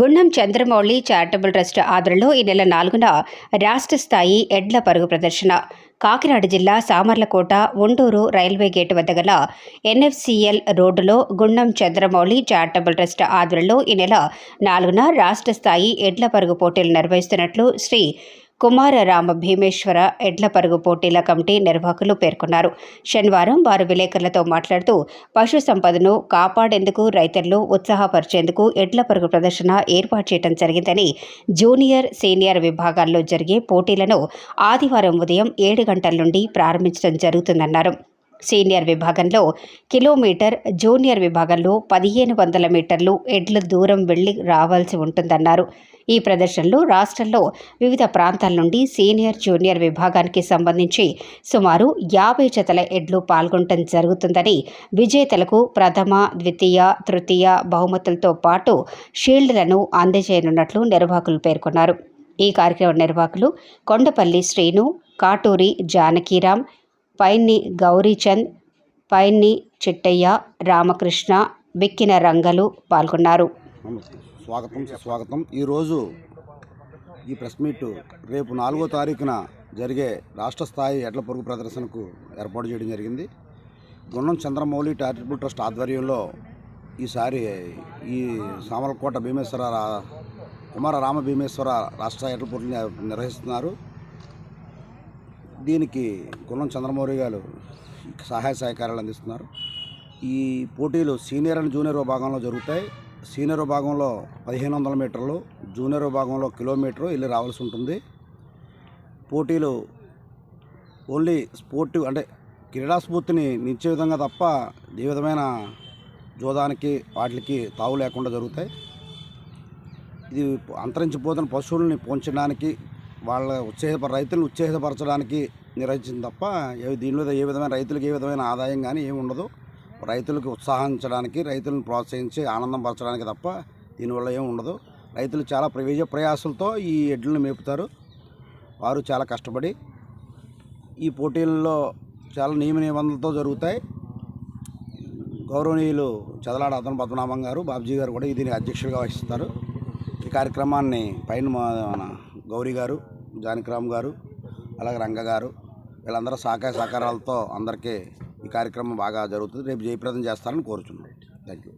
గుండం Chandramouli charitable trust ఆధ్వర్యంలో ఈ నెల నాలుగున రాష్ట్ర స్థాయి ఎడ్ల పరుగు ప్రదర్శన. కాకినాడ జిల్లా సామర్లకోట ఒండూరు రైల్వే గేటు వద్ద గల ఎన్ఎఫ్సిఎల్ రోడ్డులో గుండం చంద్రమౌళి చారిటబుల్ ట్రస్ట్ ఆధ్వర్యంలో ఈ నెల నాలుగున రాష్ట్ర స్థాయి ఎడ్ల పరుగు పోటీలు నిర్వహిస్తున్నట్లు శ్రీ కుమారరామ భీమేశ్వర ఎడ్ల పరుగు పోటీల కమిటీ నిర్వాహకులు పేర్కొన్నారు. శనివారం వారు విలేకరులతో మాట్లాడుతూ పశు సంపదను కాపాడేందుకు రైతులను ఉత్సాహపరిచేందుకు ఎడ్ల పరుగు ప్రదర్శన ఏర్పాటు చేయడం జరిగిందని జూనియర్ సీనియర్ విభాగాల్లో జరిగే పోటీలను ఆదివారం ఉదయం ఏడు గంటల నుండి ప్రారంభించడం జరుగుతుందన్నారు. సీనియర్ విభాగంలో కిలోమీటర్ జూనియర్ విభాగంలో పదిహేను వందల మీటర్లు ఎడ్ల దూరం వెళ్ళి రావాల్సి ఉంటుందన్నారు. ఈ ప్రదర్శనలో రాష్ట్రంలో వివిధ ప్రాంతాల నుండి సీనియర్ జూనియర్ విభాగానికి సంబంధించి సుమారు యాభై జతల ఎడ్లు పాల్గొనడం జరుగుతుందని విజేతలకు ప్రథమ ద్వితీయ తృతీయ బహుమతులతో పాటు షీల్డ్లను అందజేయనున్నట్లు నిర్వాహకులు పేర్కొన్నారు. ఈ కార్యక్రమ నిర్వాహకులు కొండపల్లి శ్రీను కాటూరి జానకీరామ్ పైన్ని గౌరీచంద్ పైన్ని చిట్టయ్య రామకృష్ణ బిక్కిన రంగలు పాల్గొన్నారు. స్వాగతం స్వాగతం ఈరోజు ఈ ప్రెస్ మీట్ రేపు నాలుగో తారీఖున జరిగే రాష్ట్ర స్థాయి ఎడ్ల పొరుగు ప్రదర్శనకు ఏర్పాటు చేయడం జరిగింది. గుండం చంద్రమౌళి చారిటబుల్ ట్రస్ట్ ఆధ్వర్యంలో ఈసారి ఈ సామలకోట భీమేశ్వర రా- కుమార రామ భీమేశ్వర రాష్ట్ర ఎడ్ల పోటీని నిర్వహిస్తున్నారు. దీనికి గుణం చంద్రమౌరి గారు సహాయ సహకారాలు అందిస్తున్నారు. ఈ పోటీలు సీనియర్ అండ్ జూనియర్ విభాగంలో జరుగుతాయి. సీనియర్ విభాగంలో పదిహేను వందల మీటర్లు జూనియర్ విభాగంలో కిలోమీటరు వెళ్ళి రావాల్సి ఉంటుంది. పోటీలు ఓన్లీ స్పోర్టివ్ అంటే క్రీడా స్ఫూర్తిని నిచ్చే విధంగా తప్ప ఏ విధమైన జోదానికి వాటికి తావు లేకుండా జరుగుతాయి. ఇది అంతరించిపోతున్న పశువుల్ని పోంచడానికి వాళ్ళ ఉత్సాహ రైతులను ఉత్తేజపరచడానికి నిర్వహించింది తప్ప దీనిలో ఏ విధమైన రైతులకు ఏ విధమైన ఆదాయం కానీ ఏమి ఉండదు. రైతులకు ఉత్సాహించడానికి రైతులను ప్రోత్సహించి ఆనందం పరచడానికి తప్ప దీనివల్ల ఏమి ఉండదు. రైతులు చాలా ప్రవేశ ప్రయాసులతో ఈ ఎడ్లను మేపుతారు. వారు చాలా కష్టపడి ఈ పోటీల్లో చాలా నియమ నిబంధనలతో జరుగుతాయి. గౌరవనీయులు చదలాడ అతను పద్మనాభం గారు బాబ్జీ గారు కూడా దీనికి అధ్యక్షులుగా వహిస్తారు. ఈ కార్యక్రమాన్ని పైన మా- మన గౌరీ గారు జానకిరామ్ గారు అలాగే రంగ గారు వీళ్ళందరూ సహకార సహకారాలతో అందరికీ ఈ కార్యక్రమం బాగా జరుగుతుంది. రేపు జయప్రదం చేస్తారని కోరుచున్నాను థ్యాంక్ యూ